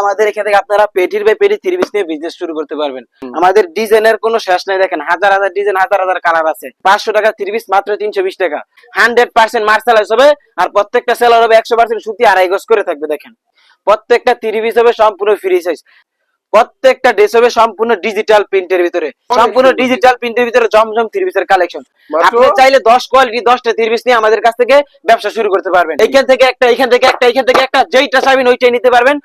আমাদের এখান থেকে আপনারা পেটির বাই পেটি থ্রি পিস নিয়ে বিজনেস শুরু করতে পারবেন। আমাদের ডিজাইনের কোনো শেষ নাই দেখেন হাজার হাজার ডিজাইন হাজার হাজার কালার আছে। পাঁচশো টাকা থ্রি পিস মাত্র তিনশো বিশ টাকা। হান্ড্রেড পার্সেন্ট মার্শালাইজ হবে আর প্রত্যেকটা সেলার হবে একশো পার্সেন্ট সুতি আড়াই গজ করে থাকবে দেখেন। প্রত্যেকটা থ্রি পিস হবে সম্পূর্ণ ফ্রি সাইজ প্রত্যেকটা ড্রেস হবে সম্পূর্ণ ডিজিটাল প্রিন্টের ভিতরে। সম্পূর্ণ। ডিজিটাল প্রিন্টের ভিতরে জমজম থ্রি পিসের কালেকশন আপনি চাইলে দশ কোয়ালিটি দশটা থ্রি পিস নিয়ে আমাদের কাছ থেকে ব্যবসা শুরু করতে পারবেন। এখান থেকে একটা এখান থেকে একটা এখান থেকে একটা যেইটা চাইবেন ওইটাই নিতে পারবেন।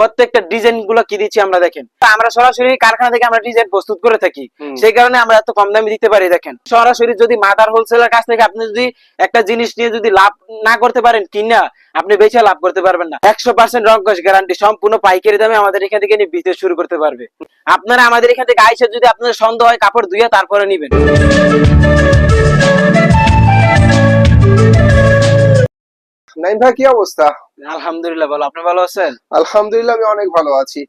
প্রত্যেকটা ডিজাইনগুলো কি দিচ্ছি আমরা দেখেন। আমরা সরাসরি কারখানা থেকে আমরা ডিজাইন প্রস্তুত করে থাকি। সেই কারণে আমরা এত কম দামে দিতে পারি দেখেন। সরাসরি যদি মাদার হোলসেলের কাছ থেকে আপনি যদি একটা জিনিস নিয়ে যদি লাভ না করতে পারেন কিনা আপনি বেচে লাভ করতে পারবেন না। একশো পার্সেন্ট রঙ্কশ গ্যারান্টি সম্পূর্ণ পাইকারি দামে আমাদের এখান থেকে নিয়ে বিজনেস শুরু করতে পারবে। আপনারা আমাদের এখান থেকে আইসে যদি আপনাদের সন্দেহ হয় কাপড় ধুয়ে তারপরে নিবেন। নাইম ভাই কি অবস্থা? আলহামদুলিল্লাহ ভালো। আপনি ভালো আছেন? আলহামদুলিল্লাহ আমি অনেক ভালো আছি।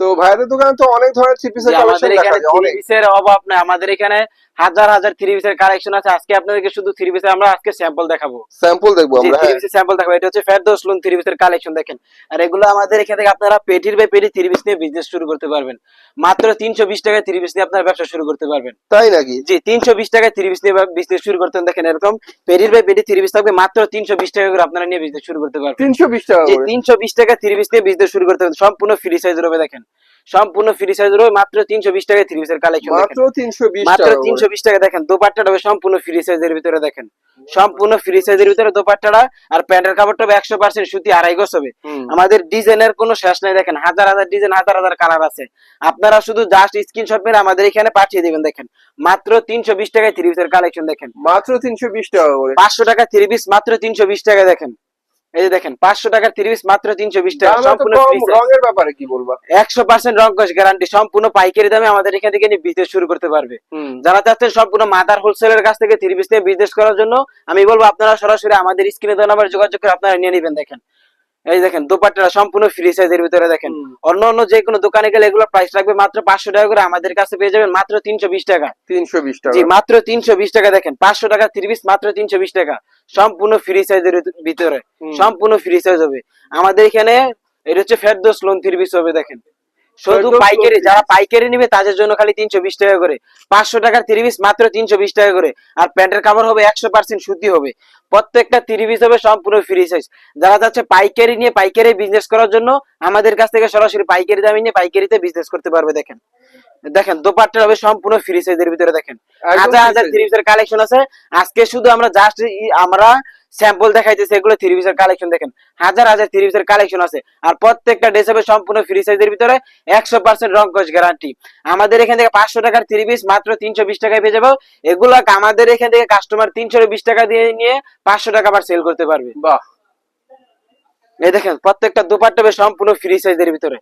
তো ভাইয়াদের দোকানে তো অনেক ধরনের থ্রি পিসের কালেকশন দেখা এখানে যায় অনেক। পিসের অভাব নাই। আমাদের এখানে হাজার হাজার থ্রি পিসের কালেকশন আছে। আজকে আপনাদেরকে শুধু থ্রি পিসের আমরা আজকে স্যাম্পল দেখাবো। স্যাম্পল দেখব আমরা থ্রি পিসের স্যাম্পল দেখাবো। এটা হচ্ছে ফেরদৌস লোন থ্রি পিসের কালেকশন দেখেন। আর এগুলো আমাদের এখান থেকে আপনারা পেটির বাই পেটি থ্রি পিস নিয়ে বিজনেস শুরু করতে পারবেন। মাত্র তিনশো বিশ টাকায় থ্রি পিস নিয়ে আপনার ব্যবসা শুরু করতে পারবেন। তাই নাকি? জি তিনশো বিশ টাকায় থ্রি পিস নিয়ে বিজনেস শুরু করতে দেখেন এরকম। পেটির বাই পেটি থ্রি পিস থাকবে মাত্র তিনশো বিশ টাকা করে আপনারা নিয়ে বিজনেস শুরু করতে পারবেন। তিনশো বিশ টাকা যে করে। তিনশো বিশ টাকা থ্রি পিস নিয়ে বিজনেস শুরু করতে হবে সম্পূর্ণ ফ্রি সাইজ হবে দেখেন। সম্পূর্ণ ফ্রি সাইজ হবে মাত্র তিনশো বিশ টাকা থ্রি পিসের কালেকশন মাত্র তিনশো বিশ মাত্র তিনশো বিশ টাকা দেখেন দোপাট্টাটা হবে সম্পূর্ণ ফ্রি সাইজের ভিতরে দেখেন। সম্পূর্ণ ফ্রি সাইজের ভিতরে দোপাট্টাটা আর প্যান্টের কাপড়টা হবে একশো পার্সেন্ট সুতি আড়াই গজ হবে। আমাদের ডিজাইনের কোনো শেষ নাই দেখেন হাজার হাজার ডিজাইন হাজার হাজার কালার আছে। আপনারা শুধু জাস্ট স্ক্রিনশট মেরে আমাদের এখানে পাঠিয়ে দিবেন দেখেন। মাত্র তিনশো বিশ টাকায় থ্রি পিসের কালেকশন দেখেন। মাত্র তিনশো বিশ টাকা করে। পাঁচশো টাকা থ্রি পিস মাত্র তিনশো বিশ টাকা দেখেন। এই যে দেখেন পাঁচশো টাকার থ্রি পিস মাত্র তিনশো বিশ টাকা সম্পূর্ণ রঙের ব্যাপারে কি বলব? একশো পার্সেন্ট রং কষ গ্যারান্টি সম্পূর্ণ পাইকারি দামে আমাদের এখান থেকে নিয়ে বিজনেস শুরু করতে পারবে। যারা চাচ্ছেন সম্পূর্ণ মাদার হোলসেলের কাছ থেকে থ্রি পিস নিয়ে বিজনেস করার জন্য আমি বলব আপনারা সরাসরি আমাদের স্ক্রিনে দেওয়া নাম্বার যোগাযোগ করে আপনারা নিয়ে নেবেন দেখেন। এই দেখেন দোপাট্টাটা সম্পূর্ণ ফ্রি সাইজের ভিতরে দেখেন। অন্য অন্য যে কোনো দোকানে গেলে এগুলো প্রাইস লাগবে মাত্র পাঁচশো টাকা করে। আমাদের কাছে পেয়ে যাবেন মাত্র তিনশো বিশ টাকা। তিনশো বিশ টাকা। জি মাত্র তিনশো বিশ টাকা দেখেন। পাঁচশো টাকা থ্রি পিস মাত্র তিনশো বিশ টাকা। সম্পূর্ণ ফ্রি সাইজের ভিতরে। সম্পূর্ণ ফ্রি সাইজ হবে। আমাদের এখানে এটা হচ্ছে ফেরদোস লোন থ্রি পিস হবে দেখেন। শুধু পাইকারি যারা পাইকারি নিবে তাদের জন্য খালি তিনশো বিশ টাকা করে। পাঁচশো টাকার থ্রি পিস মাত্র তিনশো বিশ টাকা করে। আর প্যান্টের কাপড় হবে একশো পার্সেন্ট সুতি হবে। প্রত্যেকটা থ্রি পিস হবে সম্পূর্ণ ফ্রি সাইজ যারা যাচ্ছে পাইকারি নিয়ে পাইকারি বিজনেস করার জন্য আমাদের কাছ থেকে সরাসরি পাইকারি দামে নিয়ে পাইকারিতে বিজনেস করতে পারবে দেখেন। দেখেন দোপাট্টা হবে সম্পূর্ণ ফ্রি সাইজের ভিতরে দেখেন। হাজার হাজার থ্রি পিসের কালেকশন আছে। আজকে শুধু আমরা জাস্ট আমরা স্যাম্পল দেখাইতেছি এগুলো থ্রি পিসের কালেকশন দেখেন। হাজার হাজার থ্রি পিসের কালেকশন আছে। আর প্রত্যেকটা ড্রেস হবে সম্পূর্ণ ফ্রি সাইজের ভিতরে একশো পার্সেন্ট রং রঙ্কশ গ্যারান্টি আমাদের এখান থেকে পাঁচশো টাকার থ্রি পিস মাত্র তিনশো বিশ টাকায় পেয়ে যাব। এগুলো আমাদের এখান থেকে কাস্টমার তিনশো বিশ টাকা দিয়ে নিয়ে পাঁচশো টাকা আবার সেল করতে পারবে। বাহ। এই দেখেন প্রত্যেকটা দুপাট্টা হবে সম্পূর্ণ ফ্রি সাইজের ভিতরে।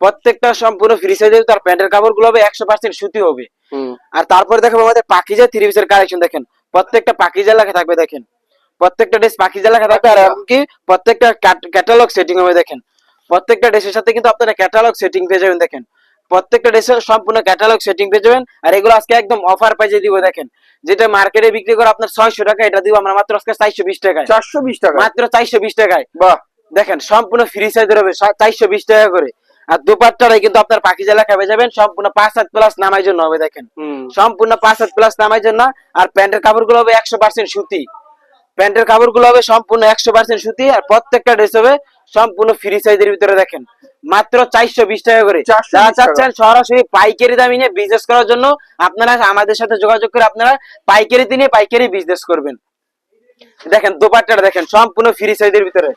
প্রত্যেকটা সম্পূর্ণ ফ্রি সাইজের ভিতরে প্যান্টের কাপড়গুলো হবে একশো পার্সেন্ট সুতি হবে। আর তারপরে দেখাবো আমাদের পাকিজা থ্রি পিসের কালেকশন দেখেন। প্রত্যেকটা পাকিজা লেখা থাকবে দেখেন। প্রত্যেকটা ড্রেস পাকিজা লেখা থাকবে আর। এমনকি প্রত্যেকটা ক্যাটালগ সেটিং হবে দেখেন। প্রত্যেকটা ড্রেসের সাথে কিন্তু আপনারা ক্যাটালগ সেটিং পেয়ে যাবেন দেখেন। প্রত্যেকটা ড্রেসের সম্পূর্ণ ক্যাটালগ সেটিং পেয়ে যাবেন আর এগুলো আজকে একদম অফার প্রাইজে দিব দেখেন। যেটা মার্কেটে বিক্রি করে আপনার ছয়শো টাকা এটা দিব আমরা মাত্র আজকে চারশো বিশ টাকায়। চারশো বিশ টাকা মাত্র চারশো বিশ টাকায়। বাহ। দেখেন সম্পূর্ণ ফ্রি সাইজের হবে চারশো বিশ টাকা করে। আর দুপাট্টারাই কিন্তু আপনার পাখি জেলা খাবে যাবেন সম্পূর্ণ পাঁচ হাত প্লাস নামাই জন্য হবে দেখেন। সম্পূর্ণ পাঁচ হাত প্লাস নামাই জন্য আর প্যান্টের কাপড়গুলো হবে একশো পার্সেন্ট সুতি। প্যান্টের কাপড়গুলো হবে সম্পূর্ণ একশো পার্সেন্ট সুতি আর প্রত্যেকটা ড্রেস হবে সম্পূর্ণ ফ্রি সাইজের ভিতরে দেখেন। মাত্র চারশো বিশ টাকা করে। যারা চাচ্ছেন সরাসরি পাইকারি দামে নিয়ে বিজনেস করার জন্য আপনারা আমাদের সাথে যোগাযোগ করে আপনারা পাইকারি দিনে পাইকারি বিজনেস করবেন। দেখেন দোপাট্টাটা দেখেন সম্পূর্ণ ফ্রি সাইজের ভিতরে।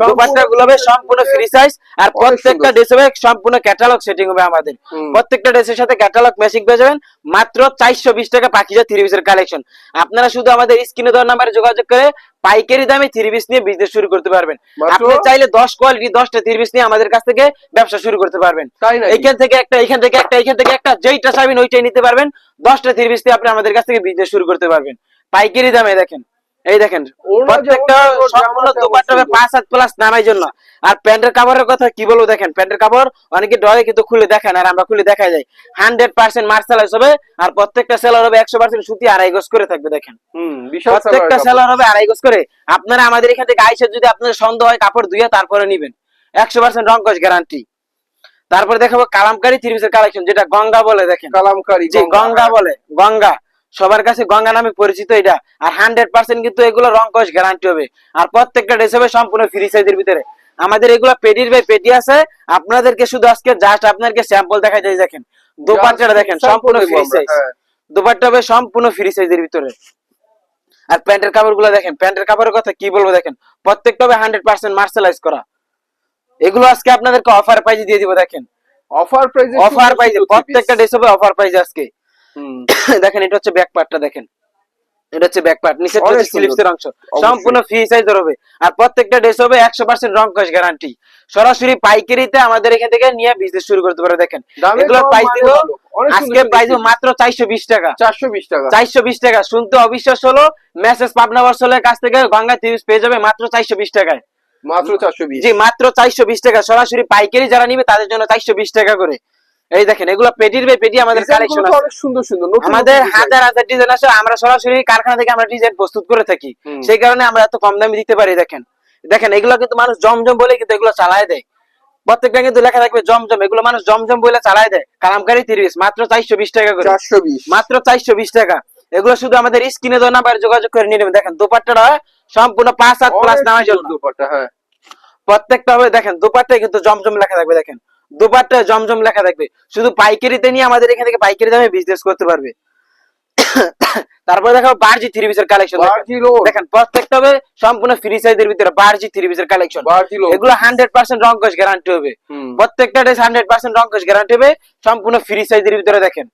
দোপাট্টা গুলো সম্পূর্ণ ফ্রি সাইজ আর প্রত্যেকটা ড্রেস হবে সম্পূর্ণ ক্যাটালগ সেটিং হবে আমাদের। প্রত্যেকটা ড্রেসের সাথে ক্যাটালগ ম্যাচিং পেয়ে যাবেন। মাত্র চারশো বিশ টাকা পাখিজা থ্রি পিসের কালেকশন আপনারা শুধু আমাদের স্ক্রিনে দেওয়ার নাম্বারে যোগাযোগ করে পাইকারি দামে থ্রি পিস নিয়ে বিজনেস শুরু করতে পারবেন। আপনি চাইলে দশ কোয়ালিটি দশটা থ্রি পিস নিয়ে আমাদের কাছ থেকে ব্যবসা শুরু করতে পারবেন। এখান থেকে একটা এখান থেকে একটা এখান থেকে একটা যেইটা চাইবেন ওইটাই নিতে পারবেন। দশটা থ্রি পিস নিয়ে আপনি আমাদের কাছ থেকে বিজনেস শুরু করতে পারবেন। পাইকারি দামে দেখেন। এই দেখেন প্রত্যেকটা সম্পূর্ণ দোপাট্টা পাঁচ হাত প্লাস নামাই জন্য। আর প্যান্টের কাপড়ের কথা কি বলব দেখেন প্যান্টের কাপড় অনেকে ডরে কিন্তু খুলে দেখেন আর আমরা খুলে দেখা যায় হান্ড্রেড পার্সেন্ট মার্শালাইজ হবে আর প্রত্যেকটা সেলার হবে একশো পার্সেন্ট সুতি আড়াই গজ করে থাকবে দেখেন। প্রত্যেকটা সেলার হবে আড়াই গজ করে। আপনারা আমাদের এখান থেকে আইসে যদি আপনাদের সন্দেহ হয় কাপড় ধুয়ে তারপরে নিবেন। একশো পার্সেন্ট রঙ্কশ গ্যারান্টি তারপরে দেখাবো কালামকারী থ্রি পিসের কালেকশন যেটা গঙ্গা বলে দেখেন। কালামকারী গঙ্গা বলে গঙ্গা। সবার কাছে গঙ্গা নামে পরিচিত এটা। আর হান্ড্রেড পার্সেন্ট কিন্তু এগুলো রঙ্কশ গ্যারান্টি হবে। আর প্রত্যেকটা ড্রেস হবে সম্পূর্ণ ফ্রি সাইজের ভিতরে। আমাদের এগুলো পেটির বাই পেটি আছে আপনাদেরকে শুধু আজকে জাস্ট আপনাদেরকে স্যাম্পল দেখা যায় দেখেন। দোপাট্টাটা দেখেন সম্পূর্ণ ফ্রি সাইজ। দোপাট্টা হবে সম্পূর্ণ ফ্রি সাইজের ভিতরে। আর প্যান্টের কাপড়গুলো দেখেন প্যান্টের কাপড়ের কথা কি বলব দেখেন? প্রত্যেকটা হবে হান্ড্রেড পার্সেন্ট মার্শালাইজ করা। এগুলো আজকে আপনাদেরকে অফার প্রাইজে দিয়ে দিব দেখেন। অফার প্রাইসে অফার প্রাইজে প্রত্যেকটা ড্রেস হবে অফার প্রাইজে আজকে। দেখেন এটা হচ্ছে ব্যাক পার্টটা দেখেন। এটা হচ্ছে ব্যাক পার্ট নিচে হচ্ছে স্লিপস এর অংশ। সম্পূর্ণ ফ্রি সাইজের হবে। আর প্রত্যেকটা ড্রেস হবে একশো পার্সেন্ট রং কস গ্যারান্টি সরাসরি পাইকারিতে আমাদের এখান থেকে নিয়ে বিজনেস শুরু করতে পারে দেখেন। এগুলোর প্রাইস দিব আজকে প্রাইস মাত্র চারশো বিশ টাকা। চারশো বিশ টাকা। চারশো বিশ টাকা। শুনতে অবিশ্বাস হলো মেসেজ পাবনা বর্ষলের কাছ থেকে গঙ্গা তিরিশ পেয়ে যাবে মাত্র চারশো বিশ টাকায়। মাত্র চারশো বিশ। জি মাত্র চারশো বিশ টাকা। সরাসরি পাইকারি যারা নিবে তাদের জন্য চারশো বিশ টাকা করে। এই দেখেন এগুলো পেটির বাই পেটি আমাদের কালেকশন আছে। অনেক সুন্দর সুন্দর আমাদের হাজার হাজার ডিজাইন আছে আমরা সরাসরি কারখানা থেকে আমরা ডিজাইন প্রস্তুত করে থাকি। সেই কারণে আমরা এত কম দামে দিতে পারি দেখেন। দেখেন এগুলো কিন্তু মানুষ জমজম বলে কিন্তু এগুলো চালায় দেয়। প্রত্যেকটা কিন্তু লেখা থাকবে জমজম এগুলো মানুষ জমজম বলে চালায় দেয়। কালামকারী তিরিশ মাত্র চারশো বিশ টাকা করে। মাত্র চারশো বিশ টাকা। এগুলো শুধু আমাদের স্ক্রিনে দেওয়া নাম্বার যোগাযোগ করে নিয়ে নেবেন। দেখেন দোপাট্টাটা সম্পূর্ণ পাঁচ সাত প্লাস নামার জন্য দুপাট্টা হ্যাঁ। প্রত্যেকটা হবে দেখেন দুপাট্টায় কিন্তু জমজম লেখা থাকবে দেখেন। দুপাট্টায় জমজম লেখা থাকবে। শুধু পাইকারিতে নিয়ে আমাদের এখান থেকে পাইকারি দামে বিজনেস করতে পারবে। তারপরে দেখো বারজি থ্রি পিসের কালেকশন দেখেন প্রত্যেকটা হবে সম্পূর্ণ ফ্রি সাইজের ভিতরে বারজি থ্রি পিসের কালেকশন এগুলো হান্ড্রেড পার্সেন্ট রঙ্কশ গ্যারান্টি হবে। প্রত্যেকটা ড্রেস হান্ড্রেড পার্সেন্ট রঙ্কশ গ্যারান্টি হবে। সম্পূর্ণ ফ্রি সাইজের ভিতরে দেখেন।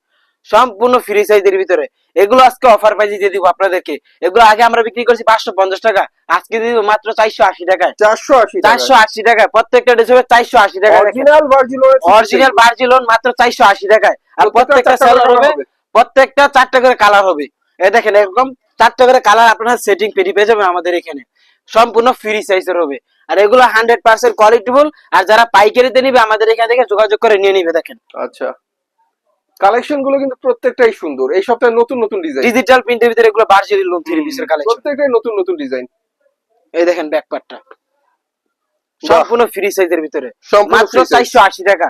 সম্পূর্ণ ফ্রি সাইজের ভিতরে। এগুলো আজকে অফার প্রাইজে দিয়ে দিব আপনাদেরকে। এগুলো আগে আমরা বিক্রি করছি পাঁচশো পঞ্চাশ টাকা আজকে দিয়ে দিব মাত্র চারশো আশি টাকায়। চারশো আশি চারশো আশি টাকায় প্রত্যেকটা ড্রেস হবে চারশো আশি টাকা অরিজিনাল বার্জিলো অরিজিনাল মাত্র চারশো আশি টাকায়। আর প্রত্যেকটা চারটা সেলার করে হবে। প্রত্যেকটা চারটা করে কালার হবে। এই দেখেন এরকম চারটা করে কালার আপনার সেটিং পেটি পেয়ে যাবেন আমাদের এখানে। সম্পূর্ণ ফ্রি সাইজের হবে। আর এগুলো হান্ড্রেড পার্সেন্ট কোয়ালিটিফুল আর যারা পাইকারিতে নিবে আমাদের এখান থেকে যোগাযোগ করে নিয়ে নিবে দেখেন। আচ্ছা। কালেকশনগুলো কিন্তু প্রত্যেকটাই সুন্দর। এই সপ্তাহে নতুন নতুন ডিজাইন ডিজিটাল প্রিন্টের ভিতরে এগুলো বার্জিলোন থ্রি পিসের কালেকশন প্রত্যেকটাই নতুন নতুন ডিজাইন এই দেখেন ব্যাক পার্টটা সম্পূর্ণ ফ্রি সাইজের ভিতরে। মাত্র free size। চারশো আশি টাকা।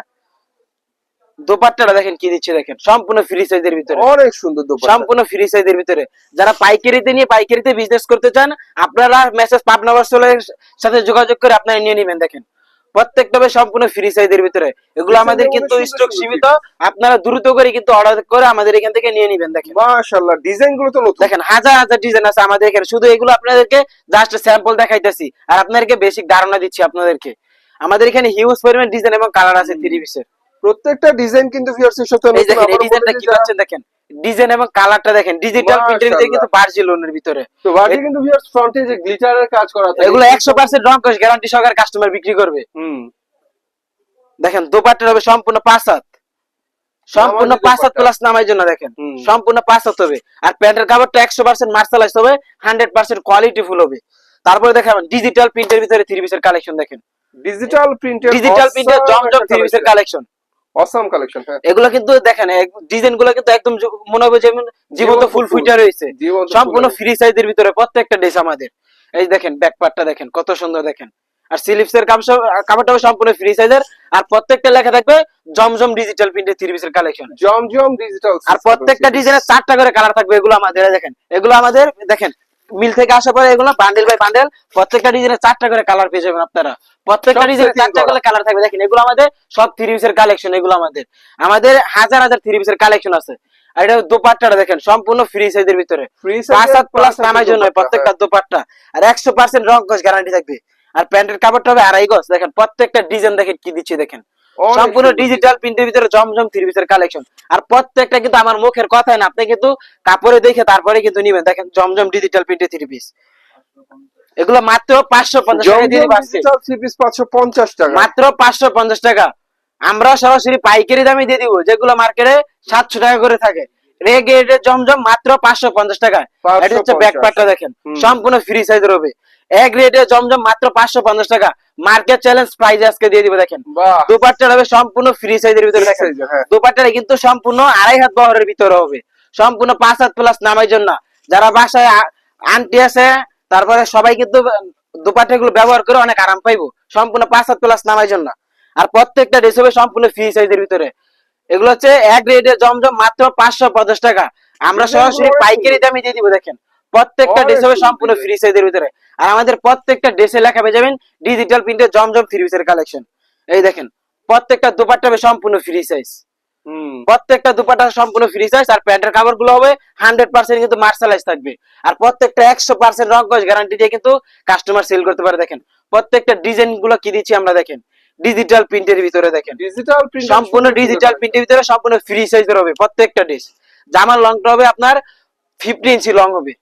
দোপাট্টাটা দেখেন কি দিচ্ছে দেখেন। সম্পূর্ণ ফ্রি সাইজের ভিতরে। অনেক সুন্দর দোপাট্টা। সম্পূর্ণ ফ্রি সাইজের ভিতরে। যারা পাইকারিতে নিয়ে পাইকারিতে বিজনেস করতে চান আপনারা মেসেজ পাবনা সাথে যোগাযোগ করে আপনারা নিয়ে নেবেন দেখেন। প্রত্যেকটা হবে সম্পূর্ণ ফ্রি সাইজের ভিতরে। এগুলো আমাদের কিন্তু স্টক সীমিত। আপনারা দ্রুত করে কিন্তু অর্ডার করে আমাদের এখান থেকে নিয়ে নেবেন দেখেন। মাশাআল্লাহ ডিজাইনগুলো তো নতুন। দেখেন হাজার হাজার ডিজাইন আছে আমাদের এখানে। শুধু এগুলো আপনাদেরকে জাস্ট স্যাম্পল দেখাইতেছি। আর আপনাদেরকে বেসিক ধারণা দিচ্ছি আপনাদেরকে। আমাদের এখানে হিউজ পরিমাণ ডিজাইন এবং কালার আছে থ্রি পিসের প্রত্যেকটা ডিজাইন কিন্তু ভিউয়ার্স এর সাথে এই দেখেন এই ডিজাইনটা কি পাচ্ছেন দেখেন। ডিজাইন এবং কালারটা দেখেন ডিজিটাল প্রিন্টের ভিতরে কিন্তু বার্জিলোনের ভিতরে। তো বাকি কিন্তু ভিউয়ার্স ফ্রন্টে যে গ্লিটারের কাজ করা থাকে এগুলো একশো পার্সেন্ট রং গ্যারান্টি সহকারে কাস্টমার বিক্রি করবে। হুম। দেখেন দোপাট্টার হবে সম্পূর্ণ পাঁচ হাত। সম্পূর্ণ নামাজি পাঁচ হাত প্লাস নামার জন্য দেখেন। সম্পূর্ণ পাঁচ হাত হবে। আর প্যান্টের কাপড়টা একশো পার্সেন্ট মার্শালাইজ হবে হান্ড্রেড পার্সেন্ট কোয়ালিটি ফুল হবে। তারপরে দেখেন ডিজিটাল প্রিন্টের ভিতরে থ্রি পিসের কালেকশন দেখেন। ডিজিটাল প্রিন্টের ডিজিটাল প্রিন্টের জমজম থ্রি পিসের কালেকশন অসাম কালেকশন হ্যাঁ। এগুলো কিন্তু দেখেন ডিজাইনগুলো কিন্তু একদম মনে হবে যেমন জীবন্ত ফুল ফুল। ফুটে রয়েছে। সম্পূর্ণ ফ্রি সাইজের ভিতরে প্রত্যেকটা ড্রেস আমাদের। এই দেখেন ব্যাক পার্টটা দেখেন কত সুন্দর দেখেন। আর স্লিপস এর কাপড়টা সম্পূর্ণ ফ্রি সাইজের আর প্রত্যেকটা লেখা থাকবে জমজম ডিজিটাল প্রিন্টের থ্রি পিসের কালেকশন জমজম ডিজিটাল আর প্রত্যেকটা ডিজাইনের চারটা করে কালার থাকবে এগুলো আমাদের দেখেন। এগুলো আমাদের দেখেন মিল থেকে আসার পরে এগুলো বান্ডেল বাই বান্ডেল প্রত্যেকটা ডিজাইনের চারটা করে কালার পেয়ে যাবেন আপনারা। প্রত্যেকটা সব ডিজাইনের চারটা করে। কালার থাকবে। দেখেন এগুলো আমাদের সব থ্রি পিসের কালেকশন এগুলো আমাদের। আমাদের হাজার হাজার থ্রি পিসের কালেকশন আছে। আর এটা দোপাট্টাটা দেখেন সম্পূর্ণ ফ্রি সাইজের ভিতরে। পাঁচ প্লাস নামার জন্য প্রত্যেকটা দোপাট্টা। আর একশো পার্সেন্ট রং গ্যারান্টি থাকবে। আর প্যান্টের কাপড়টা হবে আড়াই গজ। দেখেন প্রত্যেকটা ডিজাইন দেখেন কি দিচ্ছে দেখেন। সম্পূর্ণ ডিজিটাল প্রিন্টের ভিতরে জমজম থ্রি পিসের কালেকশন আর প্রত্যেকটা কিন্তু আমার মুখের কথাই না আপনি কিন্তু কাপড়ে দেখে তারপরে কিন্তু নিবেন। দেখেন জমজম ডিজিটাল প্রিন্টের থ্রি পিস এগুলো মাত্র পাঁচশো পঞ্চাশ টাকা দিয়ে জমজম দিবে আজকে। ডিজিটাল থ্রি পিস 550 টাকা। মাত্র পাঁচশো পঞ্চাশ টাকা। আমরা সরাসরি পাইকারি দামে দিয়ে দিব যেগুলো মার্কেটে সাতশো টাকা করে থাকে। রেগেটের জমজম মাত্র পাঁচশো পঞ্চাশ টাকা এটা হচ্ছে 550 ব্যাক পার্টটা দেখেন। সম্পূর্ণ ফ্রি সাইজের হবে। এক রেটে জমজম মাত্র পাঁচশো পঞ্চাশ টাকা। মার্কেট চ্যালেঞ্জ প্রাইজ আজকে দিয়ে দিবে দেখেন। দুপাট্টার হবে সম্পূর্ণ ফ্রি সাইজের ভিতরে দেখেন। হ্যাঁ। দুপাট্টারে কিন্তু সম্পূর্ণ আড়াই হাত বহরের ভিতরে হবে। সম্পূর্ণ পাঁচ হাত প্লাস জন্য। যারা বাসায় আন্টি আছে তারপরে সবাই কিন্তু দোপাট্টা গুলো ব্যবহার করে অনেক আরাম পাইবো। সম্পূর্ণ পাঁচ হাত প্লাস নামার জন্য। আর প্রত্যেকটা ড্রেস হবে সম্পূর্ণ ফ্রি সাইজের ভিতরে। এগুলো হচ্ছে এক রেটে জমজম মাত্র পাঁচশো পঞ্চাশ টাকা। আমরা সরাসরি পাইকারি দামে দিয়ে দিব দেখেন। প্রত্যেকটা ড্রেস হবে সম্পূর্ণ। ফ্রি সাইজের ভিতরে। আর আমাদের প্রত্যেকটা ড্রেসে লেখা পেয়ে যাবেন ডিজিটাল প্রিন্টের জমজম থ্রি পিসের কালেকশন এই দেখেন প্রত্যেকটা দোপাট্টা হবে সম্পূর্ণ ফ্রি সাইজ হুম। প্রত্যেকটা দুপাটা সম্পূর্ণ ফ্রি সাইজ আর প্যান্টের কাপড়গুলো হবে হান্ড্রেড পার্সেন্ট কিন্তু মার্শালাইজ থাকবে। আর প্রত্যেকটা একশো পার্সেন্ট রং গজ গ্যারান্টি দিয়ে কিন্তু কাস্টমার সেল করতে পারে দেখেন। প্রত্যেকটা ডিজাইনগুলো কি দিচ্ছি আমরা দেখেন। ডিজিটাল প্রিন্টের ভিতরে দেখেন। ডিজিটাল প্রিন্ট সম্পূর্ণ ডিজিটাল প্রিন্টের ভিতরে। সম্পূর্ণ ফ্রি সাইজের হবে প্রত্যেকটা ড্রেস জামার লংটা হবে আপনার ফিফটি ইঞ্চি লং হবে।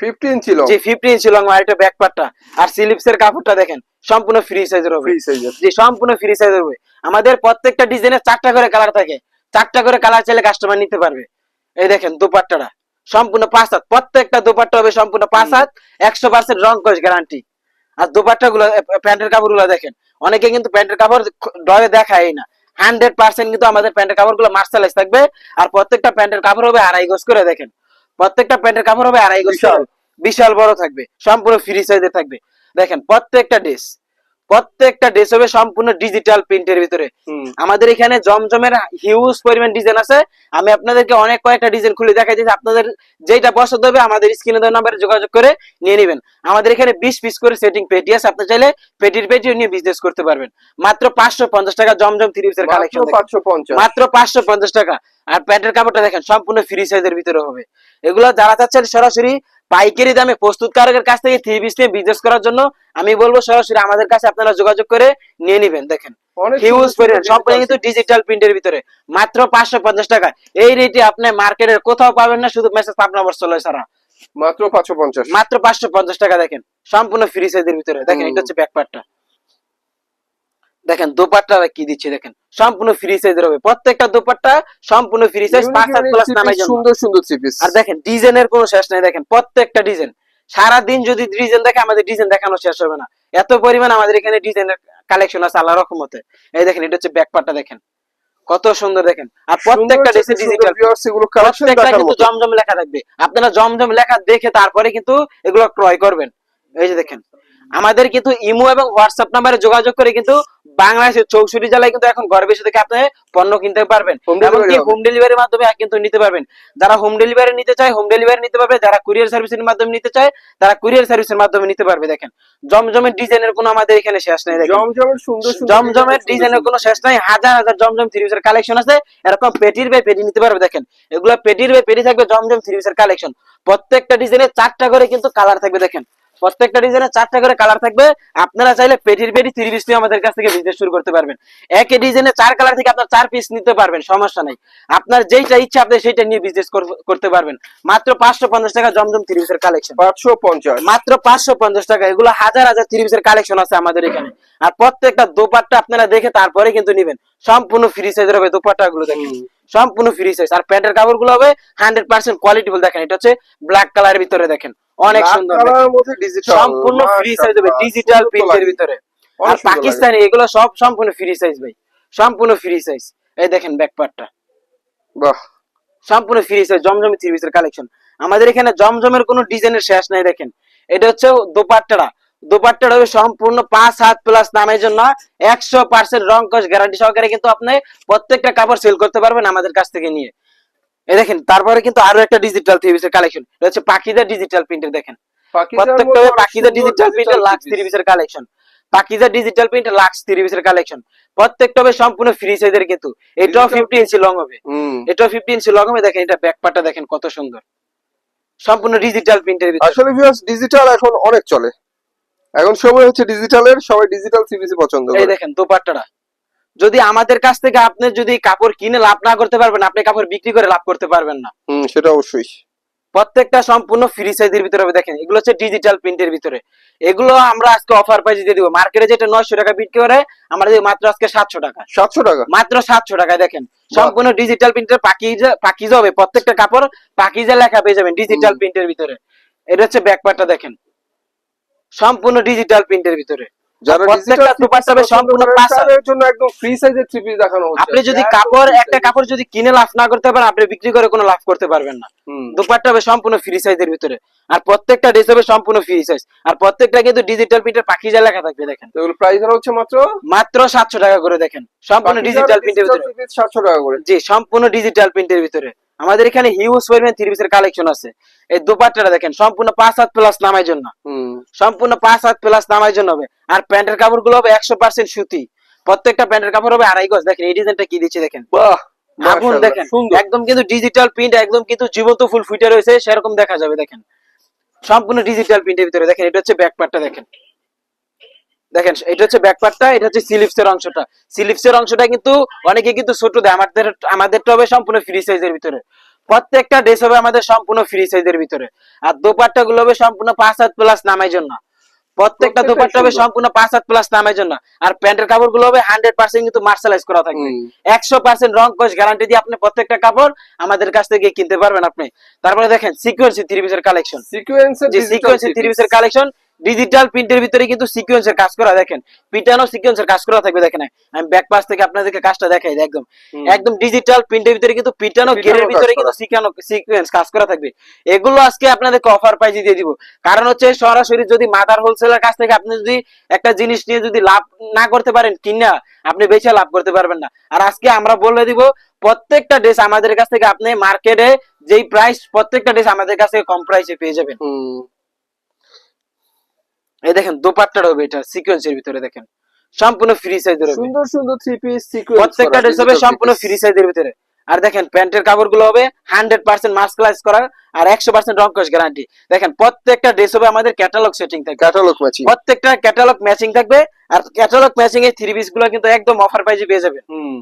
15 ইঞ্চি লং যে ফিফটি ইঞ্চি লং আর এটা ব্যাক পার্টটা আর স্লিপস এর কাপড়টা দেখেন সম্পূর্ণ ফ্রি সাইজের হবে। ফ্রি সাইজের যে সম্পূর্ণ ফ্রি সাইজের হবে। আমাদের প্রত্যেকটা ডিজাইনের চারটা করে কালার থাকে। চারটা করে কালার চাইলে কাস্টমার নিতে পারবে। এই দেখেন দুপাট্টাটা। সম্পূর্ণ পাঁচ হাত। প্রত্যেকটা দুপাট্টা হবে সম্পূর্ণ পাঁচ হাত একশো পার্সেন্ট রং কস গ্যারান্টি আর দুপাট্টা গুলো প্যান্টের কাপড়গুলো দেখেন অনেকে কিন্তু প্যান্টের কাপড় ডরে দেখায় না। হান্ড্রেড পার্সেন্ট কিন্তু আমাদের প্যান্টের কাপড়গুলো মার্শালাইজ থাকবে। আর প্রত্যেকটা প্যান্টের কাপড় হবে আড়াই গজ করে দেখেন। প্রত্যেকটা প্যান্টের কাপড় হবে আড়াই বিশাল। বিশাল বড় থাকবে। সম্পূর্ণ ফ্রি সাইজে থাকবে। দেখেন প্রত্যেকটা ড্রেস প্রত্যেকটা ড্রেস হবে সম্পূর্ণ ডিজিটাল প্রিন্টের ভিতরে। আমাদের এখানে জমজমের হিউজ পরিমাণ ডিজাইন আছে। আমি আপনাদেরকে অনেক কয়েকটা ডিজাইন খুলে দেখাই দিচ্ছি আপনাদের যেটা পছন্দ হবে আমাদের স্ক্রিনে দেওয়া নাম্বারে যোগাযোগ করে নিয়ে নেবেন। আমাদের এখানে বিশ পিস করে সেটিং পেটি আছে। আপনি চাইলে পেটির পেটি নিয়ে বিজনেস করতে পারবেন। মাত্র পাঁচশো পঞ্চাশ টাকা জমজম থ্রি পিসের কালেকশন মাত্র পাঁচশো পঞ্চাশ টাকা। আর প্যান্টের কাপড়টা দেখেন সম্পূর্ণ ফ্রি সাইজের ভিতরে হবে। এগুলো যারা চাচ্ছেন সরাসরি পাইকারি দামে প্রস্তুতকারকের কাছ থেকে থ্রি পিস নিয়ে বিজনেস করার জন্য আমি বলব সরাসরি আমাদের কাছে আপনারা যোগাযোগ করে নিয়ে নেবেন দেখেন। হিউজ পরিমাণ সম্পূর্ণ কিন্তু ডিজিটাল প্রিন্টের ভিতরে। মাত্র পাঁচশো পঞ্চাশ টাকা। এই রেটে আপনি মার্কেটের কোথাও পাবেন না শুধু মেসেজ পাবনা বর্ষলয় ছাড়া। মাত্র 550 মাত্র পাঁচশো পঞ্চাশ টাকা দেখেন। সম্পূর্ণ ফ্রি সাইজের ভিতরে। দেখেন এটা হচ্ছে ব্যাকপার্টটা দেখেন দোপাট্টা কি দিচ্ছে দেখেন? সম্পূর্ণ ফ্রি সাইজের হবে। প্রত্যেকটা দোপাট্টা সম্পূর্ণ ফ্রি সাইজ পাঁচ unique প্লাস নামাই সুন্দর সুন্দর থ্রি পিস আর দেখেন ডিজাইনের কোনো শেষ নাই। দেখেন প্রত্যেকটা ডিজাইন সারা দিন যদি ডিজাইন দেখে আমাদের ডিজাইন দেখানো শেষ হবে না। এত পরিমাণ আমাদের এখানে ডিজাইনের কালেকশন আছে আল্লাহ রকমতে এই দেখেন এটা হচ্ছে ব্যাকপার্টটা দেখেন। কত সুন্দর দেখেন। আর প্রত্যেকটা ড্রেসে ডিজিটাল এগুলো কালেকশন কিন্তু জমজম লেখা থাকবে। আপনারা জমজম লেখা দেখে তারপরে কিন্তু এগুলো ক্রয় করবেন। এই যে দেখেন আমাদের কিন্তু ইমো এবং হোয়াটসঅ্যাপ নাম্বারে যোগাযোগ করে কিন্তু বাংলাদেশের চৌষট্টি জেলায় কিন্তু এখন ঘরে বসে থেকে আপনি পণ্য কিনতে পারবেন। হবে। হোম ডেলিভারির মাধ্যমে কিন্তু নিতে পারবেন। যারা হোম ডেলিভারি নিতে চায় হোম ডেলিভারি নিতে পারবে। যারা কুরিয়ার সার্ভিসের মাধ্যমে নিতে চায় তারা কুরিয়ার সার্ভিসের মাধ্যমে নিতে পারবে দেখেন। জমজমের ডিজাইনের কোনো আমাদের এখানে শেষ নাই দেখেন। জমজমের সুন্দর সুন্দর জমজমের ডিজাইনের কোনো শেষ নাই। হাজার হাজার জমজম থ্রি পিসের কালেকশন আছে। এরকম পেটির বাই পেটি নিতে পারবে দেখেন। এগুলো পেটির বাই পেটি থাকবে জমজম থ্রি পিসের কালেকশন প্রত্যেকটা ডিজাইনের চারটা করে কিন্তু কালার থাকবে দেখেন। প্রত্যেকটা ডিজাইনের চারটা করে কালার থাকবে। আপনারা চাইলে পেটির পেটি থ্রি পিস নিয়ে আমাদের কাছ থেকে বিজনেস শুরু করতে পারবেন। একই ডিজাইনের চার কালার থেকে আপনার চার পিস নিতে পারবেন সমস্যা নাই। আপনার যেইটা ইচ্ছা আপনি সেইটা নিয়ে বিজনেস করতে পারবেন। মাত্র পাঁচশো পঞ্চাশ টাকা জমজম থ্রি পিসের কালেকশন 550 মাত্র পাঁচশো পঞ্চাশ টাকা এগুলো হাজার হাজার থ্রি পিসের কালেকশন আছে আমাদের এখানে। আর প্রত্যেকটা দোপাট্টা আপনারা দেখে তারপরে কিন্তু নিবেন। সম্পূর্ণ ফ্রি সাইজের হবে দোপাট্টা গুলো দেখেন। সম্পূর্ণ ফ্রি সাইজ আর প্যান্টের কাপড়গুলো হবে হান্ড্রেড পার্সেন্ট কোয়ালিটিফুল দেখেন। এটা হচ্ছে ব্ল্যাক কালারের ভিতরে দেখেন। অনেক সুন্দর। সম্পূর্ণ ফ্রি সাইজ হবে। ডিজিটাল প্রিন্টের ভিতরে। আর পাকিস্তানি এগুলো সব সম্পূর্ণ ফ্রি সাইজ ভাই। সম্পূর্ণ ফ্রি সাইজ এই দেখেন ব্যাক পার্টটা বাহ। সম্পূর্ণ ফ্রি সাইজ জমজমি থ্রি পিসের কালেকশন আমাদের এখানে জমজমের কোনো ডিজাইনের শেষ নাই দেখেন। এটা হচ্ছে দোপাট্টাটা দোপাট্টাটা হবে সম্পূর্ণ পাঁচ হাত প্লাস নামের জন্য। একশো পার্সেন্ট রং কস গ্যারান্টি সহকারে কিন্তু আপনি প্রত্যেকটা কাপড় সেল করতে পারবেন আমাদের কাছ থেকে নিয়ে। এই দেখেন তারপরে কিন্তু আরও একটা ডিজিটাল থ্রি পিসের কালেকশন এটা হচ্ছে পাখিজা ডিজিটাল প্রিন্টের দেখেন। প্রত্যেকটা পাখিজা ডিজিটাল প্রিন্টের লাক্স থ্রি পিসের collection Pakeezah digital print lux three পিসের কালেকশন প্রত্যেকটা হবে সম্পূর্ণ ফ্রি সাইজের কিন্তু। এটাও ফিফটি ইঞ্চি লং হবে। হুম। এটা ফিফটি ইঞ্চি লং হবে। দেখেন এটা ব্যাক পার্টটা দেখেন কত সুন্দর। সম্পূর্ণ ডিজিটাল প্রিন্টের আসলে ভিউয়ার্স ডিজিটাল এখন অনেক চলে। এখন সময় হচ্ছে ডিজিটালের সবাই ডিজিটাল সিবিসি পছন্দ করে। এই দেখেন দোপাট্টাটা। যদি আমাদের কাছ থেকে আপনি যদি কাপড় কিনে লাভ না করতে পারবেন আপনি কাপড় বিক্রি করে লাভ করতে পারবেন না। হুম সেটা অবশ্যই। প্রত্যেকটা সম্পূর্ণ ফ্রি সাইজের ভিতরে হবে দেখেন এগুলো হচ্ছে ডিজিটাল প্রিন্টের ভিতরে। এগুলো আমরা আজকে অফার প্রাইসে দিয়ে দিব। মার্কেটে যেটা নয়শো টাকা বিক্রি করে আমরা দিব মাত্র আজকে সাতশো টাকা। সাতশো টাকা? মাত্র সাতশো টাকায় দেখেন সম্পূর্ণ ডিজিটাল প্রিন্টের পাকিজা পাকিজা হবে প্রত্যেকটা কাপড় পাকিজা লেখা পেয়ে যাবেন ডিজিটাল প্রিন্টের ভিতরে। এটা হচ্ছে ব্যাকপার্টটা দেখেন। সম্পূর্ণ ডিজিটাল প্রিন্টের ভিতরে। যারা প্রত্যেকটা ডিজিটাল দুপাট্টা হবে সম্পূর্ণ পাঁচ হাত। তাদের জন্য একদম ফ্রি সাইজের থ্রি পিস দেখানো হচ্ছে। আপনি যদি কাপড় একটা কাপড় যদি কিনে লাভ না করতে পারেন আপনি বিক্রি করে কোনো লাভ করতে পারবেন না। দুপাট্টা হবে সম্পূর্ণ ফ্রি সাইজের ভিতরে। আর প্রত্যেকটা ড্রেস হবে সম্পূর্ণ ফ্রি সাইজ আর প্রত্যেকটা কিন্তু ডিজিটাল প্রিন্টের পাখিজা লেখা থাকবে দেখেন। তো প্রাইস হচ্ছে মাত্র? মাত্র সাতশো টাকা করে দেখেন। সম্পূর্ণ ডিজিটাল প্রিন্টের ভিতরে। সাতশো টাকা করে। জি সম্পূর্ণ ডিজিটাল প্রিন্টের ভিতরে। আমাদের এখানে হিউজ পরিমাণ থ্রি পিসের কালেকশন আছে। এই দুপাট্টাটা দেখেন সম্পূর্ণ পাঁচ হাত প্লাস নামার জন্য। সম্পূর্ণ পাঁচ হাত প্লাস নামার জন্য হবে। আর প্যান্টের কাপড়গুলো হবে একশো পার্সেন্ট সুতি। প্রত্যেকটা প্যান্টের কাপড় হবে আড়াই গজ। দেখেন এই ডিজাইনটা কি দিচ্ছে দেখেন? আগুন দেখেন একদম কিন্তু ডিজিটাল প্রিন্ট একদম কিন্তু জীবন্ত ফুল ফুটে রয়েছে সেরকম দেখা যাবে দেখেন। সম্পূর্ণ ডিজিটাল প্রিন্টের ভিতরে। দেখেন এটা হচ্ছে ব্যাক পার্টটা দেখেন। দেখেন এটা হচ্ছে ব্যাক পার্টটা এটা হচ্ছে সিলিপস এর অংশটা। সিলিপস এর অংশটা কিন্তু অনেকে কিন্তু ছোট দেয় আমাদের আমাদেরটা হবে সম্পূর্ণ ফ্রি সাইজের ভিতরে। প্রত্যেকটা ড্রেস হবে আমাদের সম্পূর্ণ ফ্রি সাইজের ভিতরে। আর দোপাট্টা গুলো হবে সম্পূর্ণ পাঁচ হাত প্লাস নামার জন্য। প্রত্যেকটা দোপাট্টা হবে সম্পূর্ণ পাঁচ হাত প্লাস নামার জন্য। আর প্যান্টের কাপড়গুলো হবে হান্ড্রেড পার্সেন্ট কিন্তু মার্শালাইজ করা থাকবে। একশো পার্সেন্ট রং কোচ গ্যারান্টি দিয়ে আপনি প্রত্যেকটা কাপড় আমাদের কাছ থেকে কিনতে পারবেন আপনি। তারপরে দেখেন সিকোয়েন্সি থ্রি পিসের কালেকশন সিকোয়েন্সের যে থ্রি পিসের কালেকশন ডিজিটাল প্রিন্টের ভিতরে কিন্তু সিকোয়েন্সের কাজ করা দেখেন। পিটানো সিকোয়েন্সের কাজ করা থাকবে দেখেন। আমি ব্যাক পাশ থেকে আপনাদেরকে কাজটা দেখাই একদম। একদম ডিজিটাল প্রিন্টের ভিতরে কিন্তু পিটানো গেরের ভিতরে কিন্তু সিকানো সিকোয়েন্স কাজ করা থাকবে। এগুলো আজকে আপনাদেরকে অফার প্রাইজে দিয়ে দিব। কারণ হচ্ছে সরাসরি যদি মাদার হোলসেলের কাছ থেকে আপনি যদি একটা জিনিস নিয়ে যদি লাভ না করতে পারেন কিনা আপনি বেশি লাভ করতে পারবেন না। আর আজকে আমরা বলে দিব প্রত্যেকটা ড্রেস আমাদের কাছ থেকে আপনি মার্কেটে যেই প্রাইস প্রত্যেকটা ড্রেস আমাদের কাছ থেকে কম প্রাইসে পেয়ে যাবেন। এই দেখেন দোপাট্টাটা হবে এটা সিকোয়েন্সের ভিতরে দেখেন। সম্পূর্ণ ফ্রি সাইজের হবে সুন্দর সুন্দর থ্রি পিস সিকোয়েন্স প্রত্যেকটা ড্রেস হবে সম্পূর্ণ ফ্রি সাইজের ভিতরে। আর দেখেন প্যান্টের কাপড়গুলো হবে হান্ড্রেড পার্সেন্ট মাস্কলাইজ করা আর একশো পার্সেন্ট রংকশ গ্যারান্টি দেখেন প্রত্যেকটা ড্রেস হবে আমাদের ক্যাটালগ সেটিং থাকবে। ক্যাটালগ ম্যাচিং প্রত্যেকটা ক্যাটালগ ম্যাচিং থাকবে আর ক্যাটালগ ম্যাচিং এই থ্রি পিসগুলো কিন্তু একদম অফার প্রাইজে পেয়ে যাবেন হুম।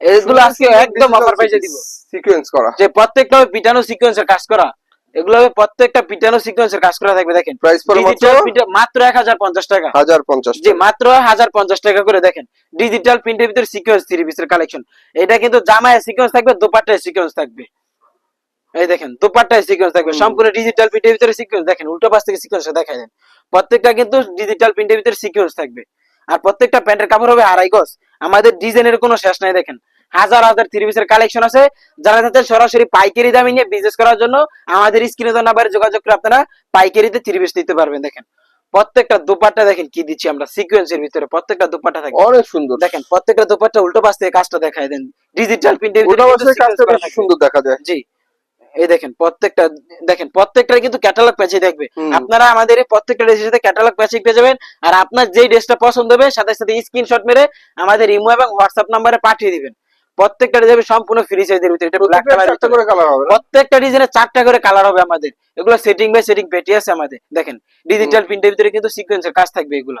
এগুলো আজকে একদম অফার প্রাইজে দিব। সিকোয়েন্স করা। যে প্রত্যেকটা পিটানো সিকোয়েন্সের কাজ করা। এগুলো প্রত্যেকটা পিটানো সিকোয়েন্সের কাজ করা থাকবে দেখেন। প্রাইস পড়ে মাত্র টাকা। হাজার পঞ্চাশ যে মাত্র হাজার পঞ্চাশ টাকা করে দেখেন। ডিজিটাল প্রিন্টের ভিতরে সিকোয়েন্স থ্রি পিসের কালেকশন এটা কিন্তু জামায় সিকোয়েন্স থাকবে দোপাট্টায় সিকোয়েন্স থাকবে। এই দেখেন দোপাট্টায় সিকোয়েন্স থাকবে। সম্পূর্ণ ডিজিটাল প্রিন্টের ভিতরে সিকোয়েন্স দেখেন উল্টো পাশ থেকে সিকোয়েন্স দেখা দেন। প্রত্যেকটা কিন্তু ডিজিটাল প্রিন্টের ভিতরে সিকোয়েন্স থাকবে। আর প্রত্যেকটা প্যান্টের কাপড় হবে আড়াই গজ। আমাদের ডিজাইনের কোনো শেষ নাই দেখেন। হাজার হাজার থ্রি পিসের কালেকশন আছে। যারা চাচ্ছেন সরাসরি পাইকারি দামে নিয়ে বিজনেস করার জন্য আমাদের স্ক্রিনে নাম্বারে যোগাযোগ করে আপনারা পাইকারিতে থ্রি পিস নিতে পারবেন দেখেন। প্রত্যেকটা দুপাট্টা দেখেন কি দিচ্ছি আমরা সিকোয়েন্সের ভিতরে প্রত্যেকটা দুপাট্টা থাকবে অনেক সুন্দর। দেখেন প্রত্যেকটা দুপাট্টা উল্টো পাশ থেকে কাজটা দেখায় দেন। ডিজিটাল প্রিন্টের সুন্দর দেখা যায়। জি। এই দেখেন প্রত্যেকটা দেখেন প্রত্যেকটা কিন্তু ক্যাটালগ প্যাচে দেখবে। আপনারা আমাদের এই প্রত্যেকটা ড্রেসের সাথে ক্যাটালগ প্যাচে পেয়ে যাবেন। আর আপনার যেই ড্রেসটা পছন্দ হবে সাথে সাথে স্ক্রিনশট মেরে আমাদের ইমো এবং হোয়াটসঅ্যাপ নাম্বারে পাঠিয়ে দিবেন। প্রত্যেকটা যাবে সম্পূর্ণ ফ্রি সাইজের ভিতরে। এটা ব্ল্যাক কালার করে কালার হবে প্রত্যেকটা ডিজাইনে চারটা করে কালার হবে আমাদের। এগুলো সেটিং বাই সেটিং পেটি আছে আমাদের। দেখেন ডিজিটাল প্রিন্টের ভিতরে কিন্তু সিকোয়েন্সের কাজ থাকবে এগুলো।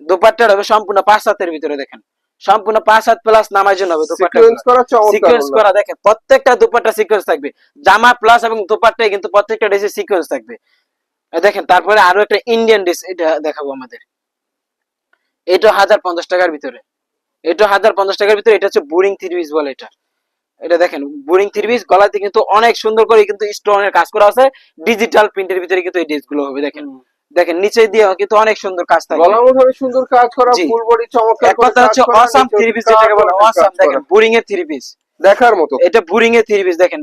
দোপাট্টার হবে সম্পূর্ণ পাঁচ হাতের ভিতরে দেখেন। সম্পূর্ণ পাঁচ হাত প্লাস নামার জন্য হবে দোপাট্টা সিকোয়েন্স করা চমৎকার সিকোয়েন্স করা দেখেন প্রত্যেকটা দুপাট্টা সিকোয়েন্স থাকবে। জামা প্লাস এবং দুপাট্টায় কিন্তু প্রত্যেকটা ড্রেসে সিকোয়েন্স থাকবে। দেখেন তারপরে আরও একটা ইন্ডিয়ান ড্রেস এটা দেখাবো আমাদের। এটা হাজার পঞ্চাশ টাকার ভিতরে। এটা হাজার পঞ্চাশ টাকার ভিতরে এটা হচ্ছে বোরিং থ্রি পিস বলে এটা। এটা দেখেন বোরিং থ্রি পিস গলাতে কিন্তু অনেক সুন্দর করে কিন্তু স্টোনের কাজ করা আছে। ডিজিটাল প্রিন্টের ভিতরে কিন্তু এই ড্রেসগুলো হবে দেখেন। দেখেন নিচে দিয়ে কিন্তু অনেক সুন্দর কাজ থাকবে গলার মধ্যে অনেক সুন্দর কাজ করা। ফুল বডি চমৎকার এক কথা হচ্ছে অসাম থ্রি পিস যেটাকে বলে অসাম দেখেন বোরিং এর থ্রি পিস দেখার মতো। এটা বোরিং এর থ্রি পিস দেখেন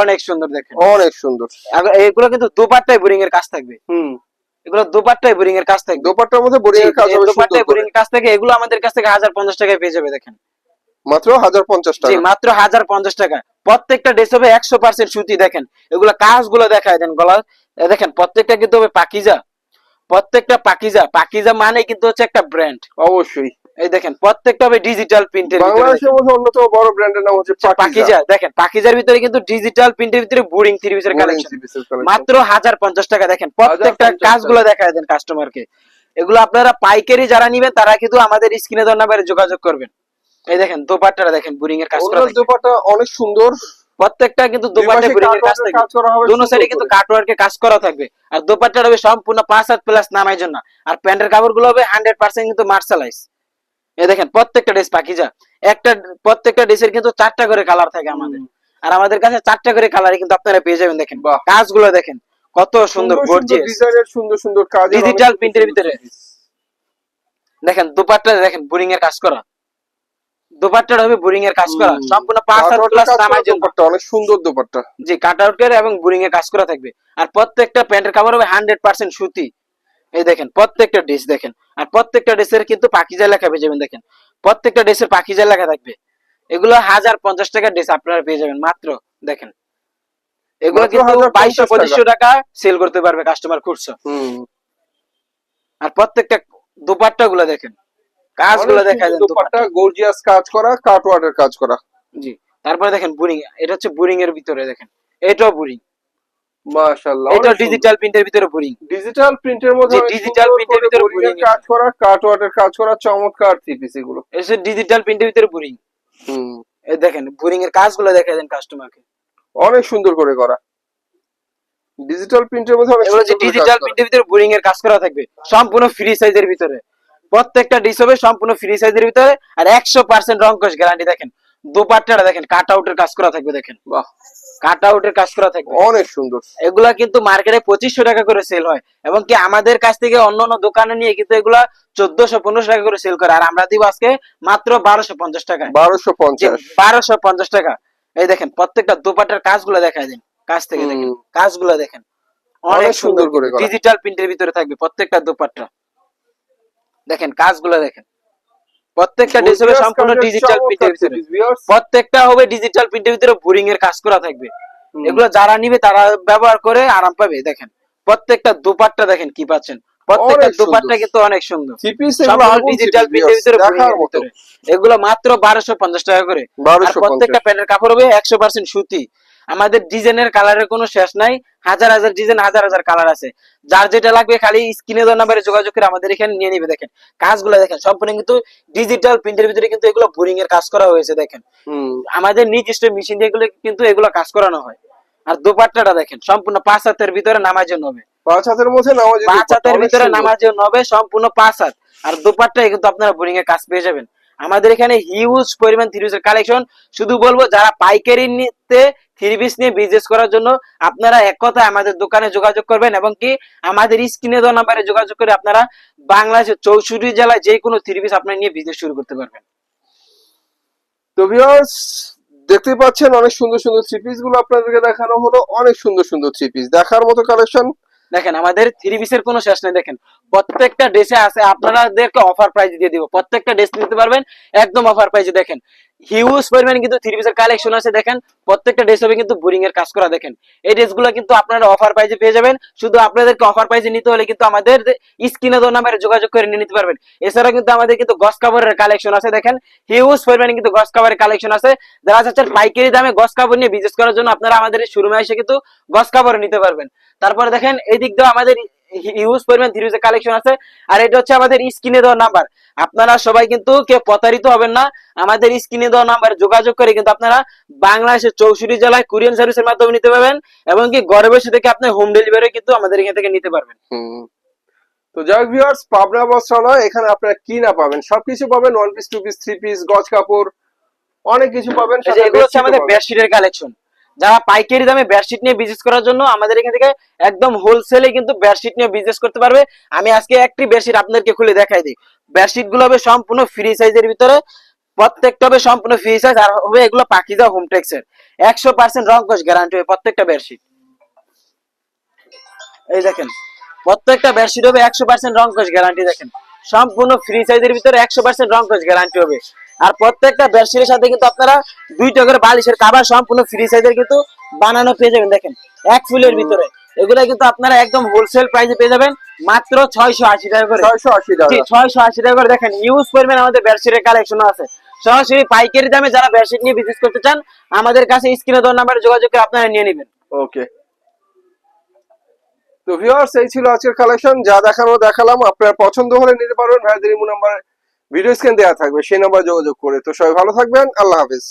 অনেক সুন্দর দেখেন। অনেক সুন্দর। এগুলো কিন্তু দুপাট্টায় বোরিং এর কাজ থাকবে। হুম। এগুলো দুপাট্টায় বোরিং এর কাজ থেকে। দোপাট্টার মধ্যে বোরিং এর কাজ হবে দুপাট্টায় বোরিং এর কাজ থেকে এগুলো আমাদের কাছ থেকে হাজার পঞ্চাশ টাকায় পেয়ে যাবে দেখেন। মাত্র হাজার পঞ্চাশ জি টাকা মাত্র হাজার পঞ্চাশ টাকা। প্রত্যেকটা ড্রেস হবে একশো পার্সেন্ট সুতি দেখেন। এগুলো কাজগুলো দেখায় দেন গলা দেখেন প্রত্যেকটা কিন্তু হবে পাকিজা। প্রত্যেকটা পাকিজা। পাকিজা মানে কিন্তু হচ্ছে একটা ব্র্যান্ড অবশ্যই। এই দেখেন প্রত্যেকটা হবে ডিজিটাল প্রিন্টের বাংলাদেশের মধ্যে অন্যতম বড় ব্র্যান্ডের নাম হচ্ছে পাকিজা পাকিজা দেখেন পাকিজার ভিতরে কিন্তু ডিজিটাল প্রিন্টের ভিতরে বোরিং থ্রি পিসের কালেকশন মাত্র হাজার পঞ্চাশ টাকা দেখেন প্রত্যেকটা 1050 কাজগুলো দেখায় দেন কাস্টমারকে এগুলো আপনারা পাইকারি যারা নিবেন তারা কিন্তু আমাদের স্ক্রিনে নাম্বারে যোগাযোগ করবেন। এই দেখেন দোপাট্টাটা দেখেন বোরিং এর কাজ করা দোপাট্টা অনেক সুন্দর। প্রত্যেকটা কিন্তু দোপাট্টা বোরিং এর কাজ থাকবে দোনো সাইডে কিন্তু করে। কাটওয়ার্কের কাজ করা থাকবে। আর দোপাট্টাটা হবে সম্পূর্ণ পাঁচ হাত প্লাস নামার জন্য। আর প্যান্টের কাপড়গুলো হবে হান্ড্রেড পার্সেন্ট কিন্তু মার্শালাইজ এই দেখেন প্রত্যেকটা ড্রেস পাকিজা একটা প্রত্যেকটা ড্রেসের কিন্তু চারটা করে কালার থাকে আমাদের। আর আমাদের কাছে চারটা করে কালারে কিন্তু আপনারা পেয়ে যাবেন দেখেন। কাজগুলো দেখেন কত সুন্দর গর্জিয়াস ডিজাইনের সুন্দর সুন্দর কাজ print এর ভিতরে। দেখেন দুপাট্টা দেখেন বোরিং এর কাজ করা। দুপাট্টাটা হবে বোরিং এর কাজ করা। সম্পূর্ণ পাঁচ হাত প্লাস নামার জন্য। অনেক সুন্দর দোপাট্টা। জি কাট আউট করে এবং বোরিং এর কাজ করা থাকবে। আর প্রত্যেকটা প্যান্টের কাপড় হবে হান্ড্রেড পার্সেন্ট সুতি। এই দেখেন প্রত্যেকটা ড্রেস দেখেন আর প্রত্যেকটা ড্রেসের কিন্তু পাকিজা লেখা পেয়ে যাবেন দেখেন। প্রত্যেকটা ড্রেসের পাকিজা লেখা থাকবে। এগুলো হাজার পঞ্চাশ টাকা ড্রেস আপনারা পেয়ে যাবেন মাত্র দেখেন। এগুলো কিন্তু বাইশশো পঁচিশশো টাকা সেল করতে পারবে কাস্টমার খুঁজছো আর প্রত্যেকটা দুপাট্টা গুলো দেখেন কাজগুলো দেখা যায় দোপাট্টা গর্জিয়াস কাজ করা কাটওয়ার্ডের কাজ করা। জি তারপরে দেখেন বুরিং এটা হচ্ছে বুরিং এর ভিতরে দেখেন এটাও বুরিং মাশাআল্লাহ এটা ডিজিটাল প্রিন্টের ভিতরে বুরিং ডিজিটাল প্রিন্টের মধ্যে এর করে ভিতরে boring কাজ করা কাটওয়ার্ডের কাজ করা চমৎকার এগুলো। এসে ডিজিটাল প্রিন্টের ভিতরে বুরিং হুম। এই দেখেন বুরিং এর কাজগুলো দেখা দেন কাস্টমারকে অনেক সুন্দর করে করা। ডিজিটাল প্রিন্টের মধ্যে অনেক এগুলো যে সুন্দর ডিজিটাল প্রিন্টের ভিতরে বুরিং এর কাজ করা থাকবে সম্পূর্ণ ফ্রি সাইজের ভিতরে। প্রত্যেকটা ডিস হবে সম্পূর্ণ ফ্রি সাইজের ভিতরে আর একশো পার্সেন্ট রঙ্কশ গ্যারান্টি দেখেন। দুপাট্টাটা দেখেন কাট আউটের কাজ করা থাকবে দেখেন। বাহ। কাট আউটের কাজ করা থাকবে। অনেক সুন্দর। এগুলা কিন্তু মার্কেটে পঁচিশশো টাকা করে সেল হয়। এবং কি আমাদের কাছ থেকে অন্য অন্য দোকানে নিয়ে কিন্তু এগুলা চোদ্দশো পনেরোশো টাকা করে সেল করে। আর আমরা দিব আজকে মাত্র বারোশো পঞ্চাশ টাকা বারোশো পঞ্চাশ। বারোশো পঞ্চাশ টাকা। এই দেখেন প্রত্যেকটা দোপাটার কাজগুলো দেখায় দিন। কাজ থেকে দেখেন। কাজগুলো দেখেন। অনেক সুন্দর করে ডিজিটাল প্রিন্টের ভিতরে থাকবে প্রত্যেকটা দোপাট্টা। দেখেন কাজগুলো দেখেন। প্রত্যেকটা ড্রেস হবে সম্পূর্ণ ডিজিটাল প্রিন্টের ভিতরে। প্রত্যেকটা হবে ডিজিটাল প্রিন্টের ভিতরে বোরিং এর কাজ করা থাকবে। এগুলো যারা নিবে তারা ব্যবহার করে আরাম পাবে দেখেন। প্রত্যেকটা দুপাট্টা দেখেন কি পাচ্ছেন। প্রত্যেকটা দুপাট্টা কিন্তু অনেক সুন্দর। ডিজিটাল প্রিন্টের ভিতরে। এগুলো মাত্র বারোশো পঞ্চাশ টাকা করে। প্রত্যেকটা প্যান্টের কাপড় হবে একশো পার্সেন্ট সুতি। আমাদের ডিজাইনের কালারের কোনো শেষ নাই। হাজার হাজার ডিজাইন হাজার হাজার কালার আছে। যার যেটা লাগবে খালি স্ক্রিনে দেওয়া নাম্বারে যোগাযোগ করে আমাদের এখানে নিয়ে নিবে দেখেন। কাজগুলো দেখেন সম্পূর্ণ কিন্তু ডিজিটাল প্রিন্টের ভিতরে কিন্তু এগুলো বোরিং এর কাজ করা হয়েছে দেখেন। আমাদের নিজস্ব মেশিন দিয়ে এগুলো কিন্তু এগুলো কাজ করানো হয়। আর দোপাট্টাটা দেখেন সম্পূর্ণ পাঁচ হাতের ভিতরে নামার জন্য হবে। পাঁচ হাতের মধ্যে নামাজ পাঁচ হাতের ভিতরে নামার জন্য হবে সম্পূর্ণ পাঁচ হাত। আর দোপাট্টায় কিন্তু আপনারা বোরিং এর কাজ পেয়ে যাবেন। আমাদের এখানে হিউজ পরিমাণ থ্রি পিসের কালেকশন শুধু বলব, যারা পাইকারি নিতে থ্রি পিস নিয়ে বিজনেস করার জন্য, আপনারা এক কথায় আমাদের দোকানে যোগাযোগ করবেন এবং কি আমাদের স্ক্রিনে দেওয়া নাম্বারে যোগাযোগ করে আপনারা বাংলাদেশের চৌষট্টি জেলায় যে কোনো থ্রি পিস আপনারা নিয়ে বিজনেস শুরু করতে পারবেন। তো ভিউয়ার্স দেখতে পাচ্ছেন, অনেক সুন্দর সুন্দর থ্রি পিসগুলো আপনাদেরকে দেখানো হলো। অনেক সুন্দর সুন্দর থ্রি পিস দেখার মতো কালেকশন দেখেন, আমাদের থ্রি পিসের কোনো শেষ নেই, দেখেন। প্রত্যেকটা ড্রেসে আছে আপনাদেরকে অফার প্রাইজ দিয়ে দিব। প্রত্যেকটা ড্রেস নিতে পারবেন, একদম অফার প্রাইজে দেখেন। হিউজ পরিমাণ কিন্তু থ্রি পিসের কালেকশন আছে, দেখেন। প্রত্যেকটা ড্রেস হবে কিন্তু বোরিং এর কাজ করা, দেখেন। এই ড্রেসগুলো কিন্তু আপনারা অফার প্রাইসে পেয়ে যাবেন। শুধু আপনাদেরকে অফার প্রাইসে নিতে হলে কিন্তু আমাদের স্ক্রিনে দেওয়া নাম্বারে যোগাযোগ করে নিয়ে নিতে পারবেন। এছাড়া কিন্তু আমাদের কিন্তু গস কাপড়ের কালেকশন আছে, দেখেন। হিউজ পরিমাণে কিন্তু গস কাপড়ের কালেকশন আছে। যারা চাচ্ছেন পাইকারি দামে গস কাপড় নিয়ে বিজনেস করার জন্য আপনারা আমাদের শোরুমে এসে কিন্তু গস কাপড় নিতে পারবেন। তারপরে দেখেন, এই দিক দিয়ে আমাদের হিউজ পরিমাণ থ্রি পিসের কালেকশন আছে। আর এটা হচ্ছে আমাদের স্ক্রিনে দেওয়া নাম্বার। আপনারা সবাই কিন্তু কেউ প্রতারিত হবেন না। আমাদের স্ক্রিনে দেওয়া নাম্বারে যোগাযোগ করে কিন্তু আপনারা বাংলাদেশের চৌষট্টি জেলায় কুরিয়ান সার্ভিসের মাধ্যমে নিতে পারবেন এবং কি ঘরে বসে থেকে আপনি হোম ডেলিভারি কিন্তু আমাদের এখান থেকে নিতে পারবেন। তো যাই ভিউয়ার্স পাবনা বস্ত্রালয় এখানে আপনারা কি না পাবেন? সবকিছু পাবেন one piece two piece three piece গজ কাপড় অনেক কিছু পাবেন এগুলো হচ্ছে আমাদের বেডশিটের কালেকশন যারা পাইকারি দামে বেডশিট নিয়ে বিজনেস করার জন্য আমাদের এখান থেকে একদম হোলসেলে কিন্তু বেডশিট নিয়ে বিজনেস করতে পারবে। আমি আজকে একটি বেডশিট আপনাদেরকে খুলে দেখাই দিই। বেডশিটগুলো হবে সম্পূর্ণ ফ্রি সাইজের ভিতরে, প্রত্যেকটা হবে সম্পূর্ণ ফ্রি সাইজ আর হবে এগুলো পাকিজা হোম টেক্সের একশো পার্সেন্ট রং কোষ গ্যারান্টি হবে প্রত্যেকটা বেডশিট এই দেখেন, প্রত্যেকটা বেডশিট হবে একশো পার্সেন্ট রং কোষ গ্যারান্টি দেখেন। সম্পূর্ণ ফ্রি সাইজের ভিতরে একশো পার্সেন্ট রং কোষ গ্যারান্টি হবে। আর প্রত্যেকটা বেডশিটের সাথে কিন্তু আপনারা দুইটা করে বালিশের কাবার সম্পূর্ণ ফ্রি সাইজের কিন্তু বানানো পেয়ে যাবেন, দেখেন। এক ফুলের ভিতরে। এগুলা কিন্তু আপনারা একদম হোলসেল প্রাইসে পেয়ে যাবেন মাত্র ছয়শো আশি টাকা করে। ছয়শো আশি টাকা। ছয়শো আশি টাকা করে। দেখেন ইউজ পরিমাণ আমাদের বেডশিটের কালেকশন আছে। সরাসরি পাইকারি দামে যারা বেডশিট নিয়ে বিজনেস করতে চান আমাদের কাছে স্ক্রিনে দেওয়ার নাম্বারে যোগাযোগ করে আপনারা নিয়ে নেবেন। ওকে তো ভিউয়ার্স এই ছিল আজকের কালেকশন যা দেখানো দেখালাম। আপনার পছন্দ হলে নিতে পারবেন। ভাইদের ইমো নাম্বার ভিডিও স্ক্রিন দেওয়া থাকবে। সেই নাম্বার যোগাযোগ করে। তো সবাই ভালো থাকবেন। আল্লাহ হাফিজ।